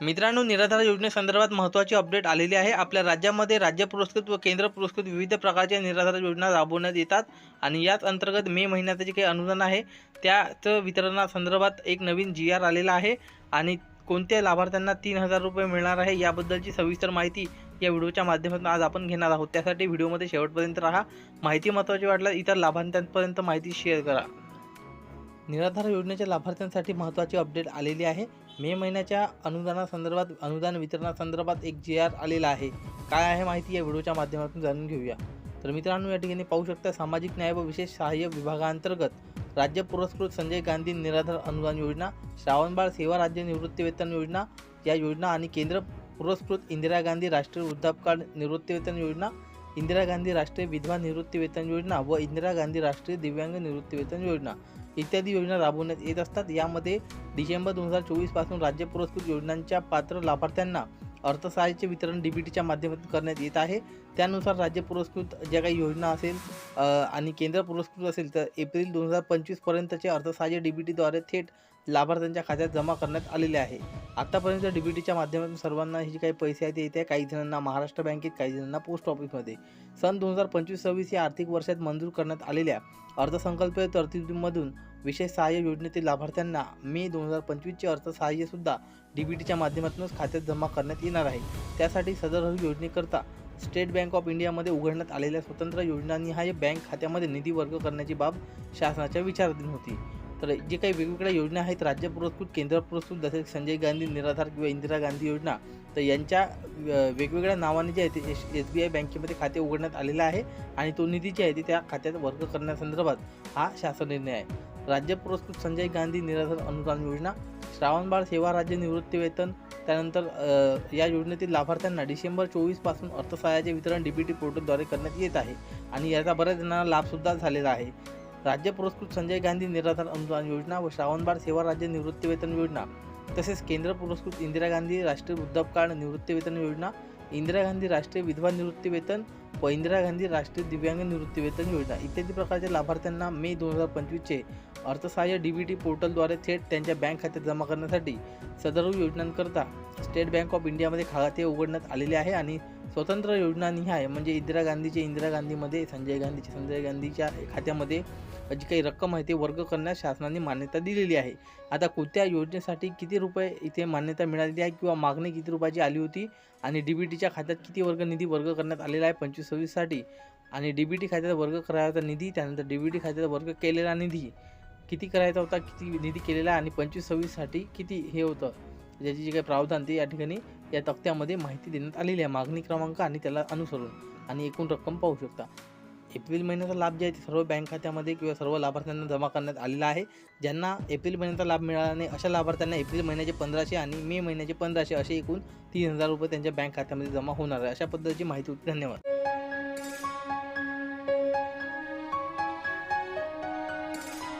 मित्रांनो निराधार योजनेसंदर्भात महत्त्वाची अपडेट आलेली आहे. आपल्या राज्यामध्ये राज्य पुरस्कृत व केंद्र पुरस्कृत विविध प्रकारच्या निराधार योजना राबवण्यात येतात आणि याच अंतर्गत मे महिन्याचं जे काही अनुदान आहे त्याचं वितरणासंदर्भात एक नवीन जी आर आलेला आहे आणि कोणत्या लाभार्थ्यांना तीन हजार रुपये मिळणार आहे याबद्दलची सविस्तर माहिती या व्हिडिओच्या माध्यमातून आज आपण घेणार आहोत. त्यासाठी व्हिडिओमध्ये शेवटपर्यंत राहा. माहिती महत्त्वाची वाटल्यास इतर लाभार्थ्यांपर्यंत माहिती शेअर करा. निराधार योजनेच्या लाभार्थ्यांसाठी महत्त्वाची अपडेट आलेली आहे. मे महिन्याच्या अनुदानासंदर्भात अनुदान वितरणासंदर्भात एक जी आर आलेला आहे. काय आहे माहिती या व्हिडिओच्या माध्यमातून जाणून घेऊया. तर मित्रांनो या ठिकाणी पाहू शकता सामाजिक न्याय व विशेष सहाय्य विभागांतर्गत राज्य पुरस्कृत संजय गांधी निराधार अनुदान योजना श्रावणबाळ सेवा राज्य निवृत्तीवेतन योजना या योजना आणि केंद्र पुरस्कृत इंदिरा गांधी राष्ट्रीय वृद्धापकाळ निवृत्तीवेतन योजना इंदिरा गांधी राष्ट्रीय विधवा निवृत्तीवेतन योजना व इंदिरा गांधी राष्ट्रीय दिव्यांग निवृत्तीवेतन योजना. इत्यादी योजना राबवण्यात येत असतात. यामध्ये डिसेंबर दोन हजार चोवीसपासून राज्य पुरस्कृत योजनांच्या पात्र लाभार्थ्यांना अर्थसहाय्याचे वितरण डी बी टीच्या माध्यमातून करण्यात येत आहे. त्यानुसार राज्य पुरस्कृत ज्या काही योजना असेल आणि केंद्र पुरस्कृत असेल तर एप्रिल दोन हजार पंचवीसपर्यंतचे अर्थसहाय्य डी बी टीद्वारे थेट लाभार्थ्यांच्या खात्यात जमा करण्यात आलेले आहे. आतापर्यंत डी बी टीच्या माध्यमातून सर्वांना हे जे काही पैसे आहेत ते येत्या काही जणांना महाराष्ट्र बँकेत काही जणांना पोस्ट ऑफिसमध्ये. सन दोन हजार पंचवीस सव्वीस या आर्थिक वर्षात मंजूर करण्यात आलेल्या अर्थसंकल्पीय तरतुदींमधून विशेष सहाय्य योजनेतील लाभार्थ्यांना मे दोन हजार पंचवीसचे अर्थसहाय्यसुद्धा डी बी टीच्या माध्यमातूनच खात्यात जमा करण्यात येणार आहे. त्यासाठी सदर योजनेकरता स्टेट बँक ऑफ इंडियामध्ये उघडण्यात आलेल्या स्वतंत्र योजनानिहाय बँक खात्यामध्ये निधी वर्ग करण्याची बाब शासनाच्या विचाराधीन होती. तर जे काही वेगवेगळ्या योजना आहेत राज्य पुरस्कृत केंद्र पुरस्कृत जसे संजय गांधी निराधार किंवा इंदिरा गांधी योजना तर यांच्या वेगवेगळ्या नावाने जे आहे ते एस एस बी आय बँकेमध्ये खाते उघडण्यात आलेलं आहे आणि तो निधी जे आहे ते त्या खात्यात वर्ग करण्यासंदर्भात हा शासन निर्णय आहे. राज्य पुरस्कृत संजय गांधी निराधार अनुदान योजना श्रावणबाळ सेवा राज्य निवृत्ती वेतन त्यानंतर या योजनेतील लाभार्थ्यांना डिसेंबर चोवीसपासून अर्थसहाय्याचे वितरण डी बी टी पोर्टलद्वारे करण्यात येत आहे आणि याचा बऱ्याच जणांना लाभसुद्धा झालेला आहे. राज्य पुरस्कृत संजय गांधी निराधार अनुदान योजना व श्रावणबाळ सेवा राज्य निवृत्तीवेतन योजना तसेच केंद्र पुरस्कृत इंदिरा गांधी राष्ट्रीय वृद्धापकाळ निवृत्तीवेतन योजना इंदिरा गांधी राष्ट्रीय विधवा निवृत्तीवेतन व इंदिरा गांधी राष्ट्रीय दिव्यांग निवृत्तीवेतन योजना इत्यादी प्रकारच्या लाभार्थ्यांना मे दोन हजार पंचवीसचे अर्थसहाय्य डी बी टी पोर्टलद्वारे थेट त्यांच्या बँक खात्यात जमा करण्यासाठी सदर योजनांकरता स्टेट बँक ऑफ इंडियामध्ये खाते उघडण्यात आलेले आहे आणि स्वतंत्र योजनानिहाय म्हणजे इंदिरा गांधीचे इंदिरा गांधीमध्ये संजय गांधीचे संजय गांधीच्या खात्यामध्ये जी काही रक्कम आहे ते वर्ग करण्यास शासनाने मान्यता दिलेली आहे. आता कोणत्या योजनेसाठी किती रुपये इथे मान्यता मिळालेली आहे किंवा मागणी किती रुपयाची आली होती आणि डी बी टीच्या खात्यात किती वर्ग निधी वर्ग करण्यात आलेला आहे पंचवीस सव्वीससाठी? आणि डी बी टी खात्यात वर्ग करायचा निधी त्यानंतर डी बी टी खात्यात वर्ग केलेला निधी किती करायचा होता किती निधी केलेला आहे आणि पंचवीस सव्वीससाठी किती हे होतं? ज्याची जी काही प्रावधान ते या ठिकाणी या तक्त्यामध्ये माहिती देण्यात आलेली आहे. मागणी क्रमांक आणि त्याला अनुसरून आणि एकूण रक्कम पाहू शकता. एप्रिल महिन्याचा लाभ जे आहे ते सर्व बँक खात्यामध्ये किंवा सर्व लाभार्थ्यांना जमा करण्यात आलेला आहे. ज्यांना एप्रिल महिन्याचा लाभ मिळाला नाही अशा लाभार्थ्यांना एप्रिल महिन्याचे पंधराशे आणि मे महिन्याचे पंधराशे असे एकूण तीन हजार रुपये त्यांच्या बँक खात्यामध्ये जमा होणार आहे. अशा पद्धतीची माहिती होती. धन्यवाद.